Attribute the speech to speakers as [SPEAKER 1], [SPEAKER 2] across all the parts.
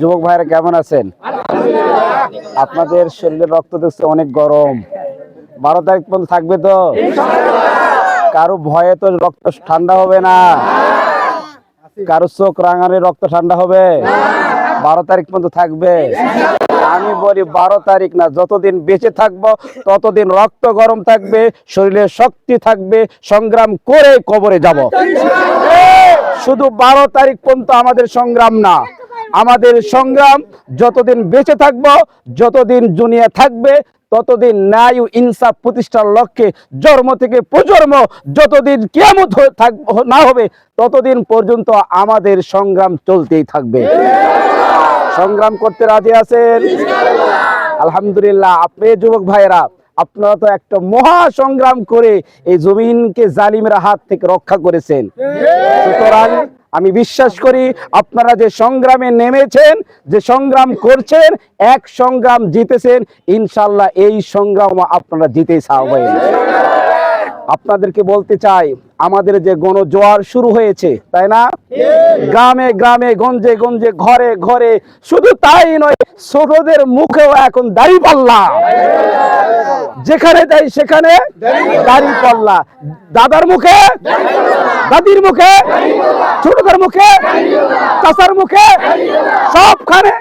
[SPEAKER 1] যুবক ভাইরা কেমন আছেন? আপনাদের শরীরের রক্ত দেখছে অনেক গরম। বারো তারিখ পর্যন্ত থাকবে তো? কারও ভয়ে তো রক্ত ঠান্ডা হবে না। কারও চোখ রাঙালে রক্ত ঠান্ডা হবে। বারো তারিখ পর্যন্ত থাকবে। আমি বলি বারো তারিখ না যতদিন বেঁচে থাকব ততদিন রক্ত গরম থাকবে শরীরে শক্তি থাকবে সংগ্রাম করে কবরে যাব। শুধু বারো তারিখ পর্যন্ত আমাদের সংগ্রাম না। আমাদের সংগ্রাম যতদিন বেঁচে থাকব, যতদিন দুনিয়া থাকবে, ততদিন ন্যায় ইনসাফ প্রতিষ্ঠার লক্ষ্যে জন্ম থেকে প্রজন্ম যতদিন কেমত না হবে, ততদিন পর্যন্ত আমাদের সংগ্রাম চলতেই থাকবে। সংগ্রাম করতে রাজি আছেন? আলহামদুলিল্লাহ, আপনি যুবক ভাইয়েরা, আপনারা তো একটা মহা সংগ্রাম করে এই জমিনকে জালিমের হাত থেকে রক্ষা করেছেন। সুতরাং আমি বিশ্বাস করি আপনারা যে সংগ্রামে নেমেছেন, যে সংগ্রাম করছেন, এক সংগ্রাম জিতেছেন ইনশাল্লাহ এই সংগ্রাম আপনারা জিতে ছাড়বেন আপনাদেরকে বলতে চাই, আমাদের যে গণজোয়ার শুরু হয়েছে, তাই না? গ্রামে গ্রামে, গঞ্জে গঞ্জে, ঘরে ঘরে, শুধু তাই নয়, ছোটদের মুখেও এখন দাড়ি পাল্লা। যেখানে যাই সেখানে দাড়ি পাল্লা। দাদার মুখে দাদির মুখে ছোটদের মুখে চাচার মুখে সবখানে।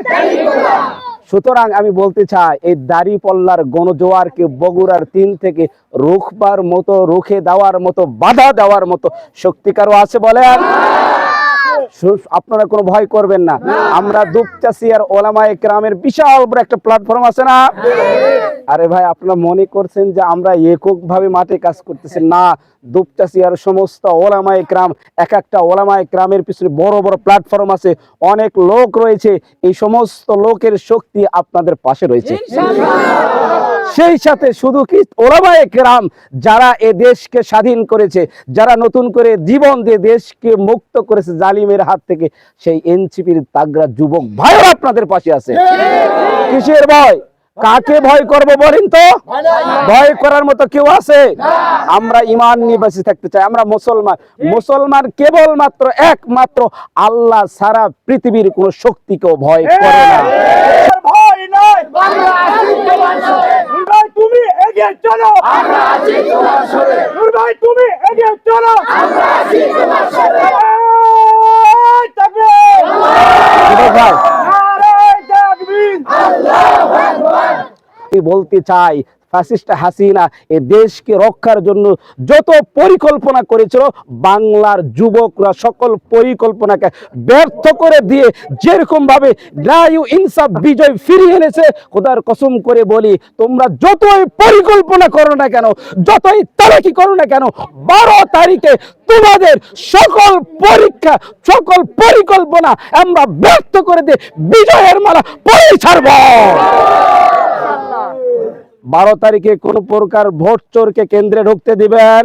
[SPEAKER 1] সুতরাং আমি বলতে চাই, এই দাড়ি পল্লার গণজোয়ারকে বগুড়ার তিন থেকে রুখবার মতো, রুখে দেওয়ার মতো, বাধা দেওয়ার মতো শক্তিকারও আছে বলেন? আপনারা কোনো ভয় করবেন না। আমরা দুপচাষি আর ওলামায়ে গ্রামের বিশাল বড় একটা প্ল্যাটফর্ম আছে না? আরে ভাই আপনারা মনে করছেন যে আমরা একক ভাবে মাঠে কাজ করতেছি? না দুপচাষি আর সমস্ত ওলামায়ে গ্রাম এক একটা ওলামায়ে গ্রামের পিছনে বড় বড় প্ল্যাটফর্ম আছে অনেক লোক রয়েছে এই সমস্ত লোকের শক্তি আপনাদের পাশে রয়েছে। সেই সাথে শুধু কি ওলামায়ে গ্রাম যারা এ দেশকে স্বাধীন করেছে যারা নতুন করে জীবন দিয়ে দেশকে মুক্ত করেছে জালিমের হাত থেকে সেই এনসিপির তাগরা যুবক ভাইও আপনাদের পাশে আছে। কিসের ভয়? কাকে ভয় করব বলেন তো ভয় করার মতো কেউ আছে আমরা ইমান নিয়ে বেঁচে থাকতে চাই আমরা মুসলমান মুসলমান কেবলমাত্র একমাত্র আল্লাহ সারা পৃথিবীর কোন শক্তিকেও ভয় করে না
[SPEAKER 2] ভয় নাই নূর ভাই তুমি এগিয়ে চলো ভাই তুমি এগিয়ে চলো নারায় তাকবীর!
[SPEAKER 1] যুবক ভাই আমি বলতে চাই, ফ্যাসিস্ট হাসিনা এ দেশকে রক্ষার জন্য যত পরিকল্পনা করেছিল, বাংলার যুবকরা সকল পরিকল্পনাকে ব্যর্থ করে দিয়ে যেরকম ভাবে ন্যায় ইনসাফ বিজয় ফিরিয়ে এনেছে, খোদার কসম করে বলি, তোমরা যতই পরিকল্পনা করো না কেন, যতই তারাকি করো না কেন, বারো তারিখে তোমাদের সকল পরীক্ষা, সকল পরিকল্পনা আমরা ব্যর্থ করে দিয়ে বিজয়ের মালা পরে ছাড়ব। বারো তারিখে কোন প্রকার ভোট চোরকে কেন্দ্রে ঢুকতে দিবেন?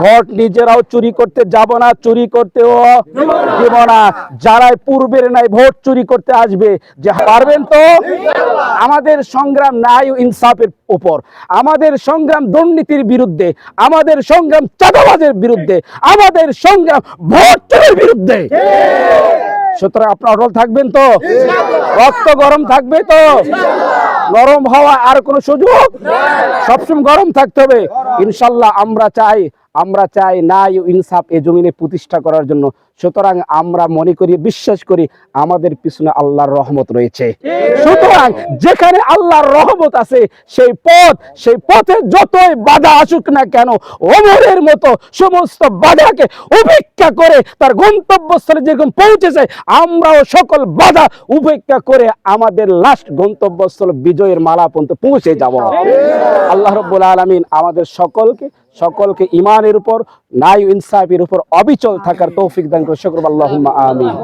[SPEAKER 1] ভোট নিজেরাও চুরি করতে যাব না চুরি করতেও দিব না। যারাই পূর্বের নাই ভোট চুরি করতে আসবে যে পারবেন তো? আমাদের সংগ্রাম ন্যায় ইনসাফের উপর আমাদের সংগ্রাম দুর্নীতির বিরুদ্ধে আমাদের সংগ্রাম চাঁদাবাজের বিরুদ্ধে আমাদের সংগ্রাম ভোট চোরের বিরুদ্ধে। সুতরাং আপনার অটল থাকবেন তো? রক্ত গরম থাকবে তো? গরম হওয়া আর কোনো সুযোগ? সবসময় গরম থাকতে হবে। ইনশাল্লাহ আমরা চাই আমরা চাই নাই ইনসাফ এ জমিনে প্রতিষ্ঠা করার জন্য। সুতরাং আমরা মনে করি বিশ্বাস করি আমাদের পিছনে আল্লাহর রহমত রয়েছে। সুতরাং যেখানে আল্লাহর রহমত আছে সেই পথ সেই পথে যতই বাধা আসুক না কেন ওমরের মতো সমস্ত বাধাকে উপেক্ষা করে তার গন্তব্যস্থলে যেরকম পৌঁছেছে আমরাও সকল বাধা উপেক্ষা করে আমাদের লাস্ট গন্তব্যস্থল বিজয়ের মালা পর্যন্ত পৌঁছে যাব। আল্লাহ রব্বুল আলমিন আমাদের সকলকে সকলকে ইমানের উপর নাই ইনসাফের উপর অবিচল থাকার তৌফিক দান করে আল্লাহ আমিন।